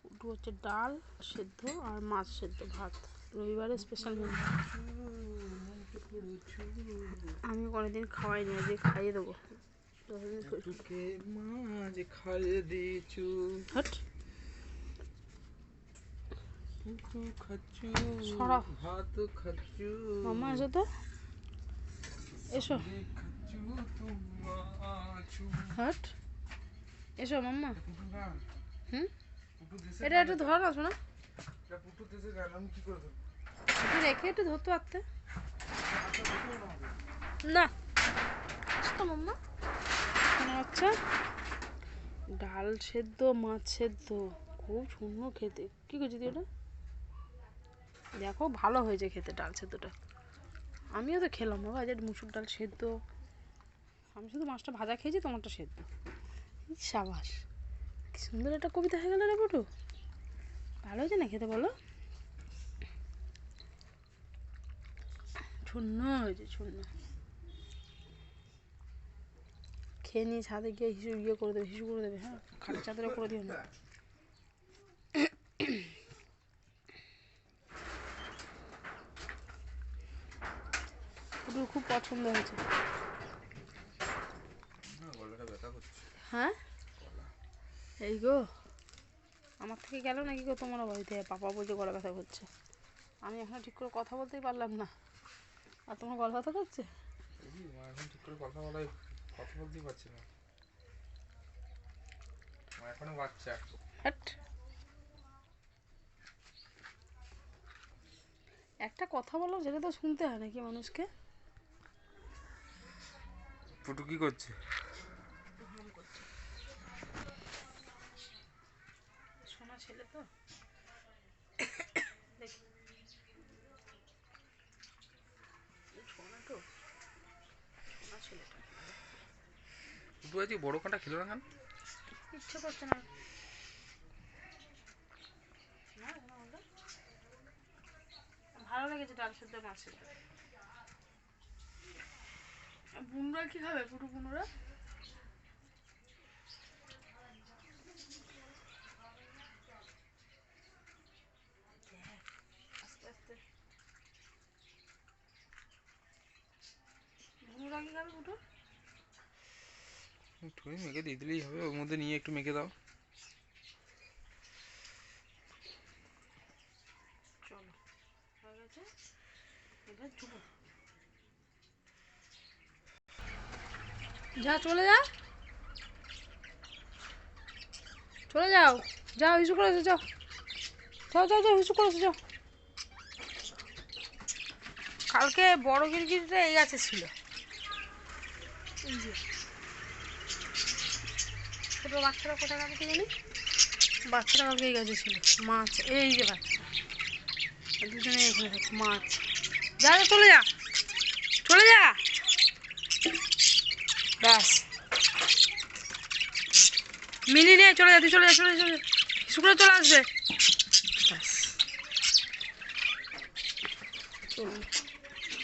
পুটু হচ্ছে ডাল সেদ্ধ আর মাছ সেদ্ধ ভাত। রবিবারে স্পেশাল মেনু আমি কোনোদিন খাওয়াইনি আজকে খাইয়ে দেবো। খাইয়ে দিয়েছু। হাট। খাচ্ছু সরা। ভাত খাচ্ছু। মামা এসো তো। এসো। হাট। মাম্মা। হুম? এটা একটু ধর না। শোনা রেখে একটু ধরতে পারতে। না। মাম্মা এখানে হচ্ছে ডাল সেদ্ধ মাছ সেদ্ধ। খুব সুন্দর খেতে। কি করছি তুই এটা? দেখো ভালো হয়েছে খেতে ডাল সেদ্ধটা। আমিও তো খেলাম বাবা আজ মুসুর ডাল সেদ্ধ। আমি শুধু মাছটা ভাজা খেয়েছি তোমারটা সেদ্ধ। সাবাস। সুন্দর একটা কবিতা হয়ে গেল রে বটু। ভালো হয়েছে না খেতে বলো? শূন্য হয়েছে শূন্য খেয়ে নিয়ে ছাদে গিয়ে হিসু ইয়ে করে দেবে হিসু করে দেবে হ্যাঁ? খাটের চাদরে করে দিও না। খুব পছন্দ হয়েছে। হ্যাঁ? এই গো। আমার থেকে গেল নাকি গো তোমার বাড়িতে? পাপা বলছে গলা ব্যথা করছে। আমি এখনও ঠিক করে কথা বলতেই পারলাম না। আর তোমার গলা ব্যথা করছে? এখন ঠিক করে কথা বলাই কথা বলতেই পারছি না। এখনও বাচ্চা। হ্যাট। একটা কথা বলো যেটা তো শুনতে হয় নাকি মানুষকে? পুটু কি করছে শোনা ছেলে তো বড় কাঁটা খেলো না কেন? ইচ্ছে করছে না। ভালো লেগেছে ডাল সেদ্ধ মাছ সেদ্ধ কি খাবে পুটু বুনুরা? একটুখানি মেখে দিয়ে দিলেই হবে ওর মধ্যে নিয়ে একটু মেখে দাও। চলো হয়ে গেছে। এবার ঢুকো যা চলে যা। চলে যাও। যাও হিসু করেছ যাও। যাও যাও যাও হিসু করেছ যাও। কালকে বড় গিরগিরিটা এই গাছে ছিল। ছোটো বাচ্চারা কোথায় গেছে কি জানি? বাচ্চারা কালকে এই গাছে ছিল, মাছ, এই যে বাচ্চা। দুজনে এখানে থাকে মাছ। যা যা চলে যা। চলে যা। ব্যাস। মিলি নে, চলে যা, তুই চলে যা চলে যা চলে আসবে।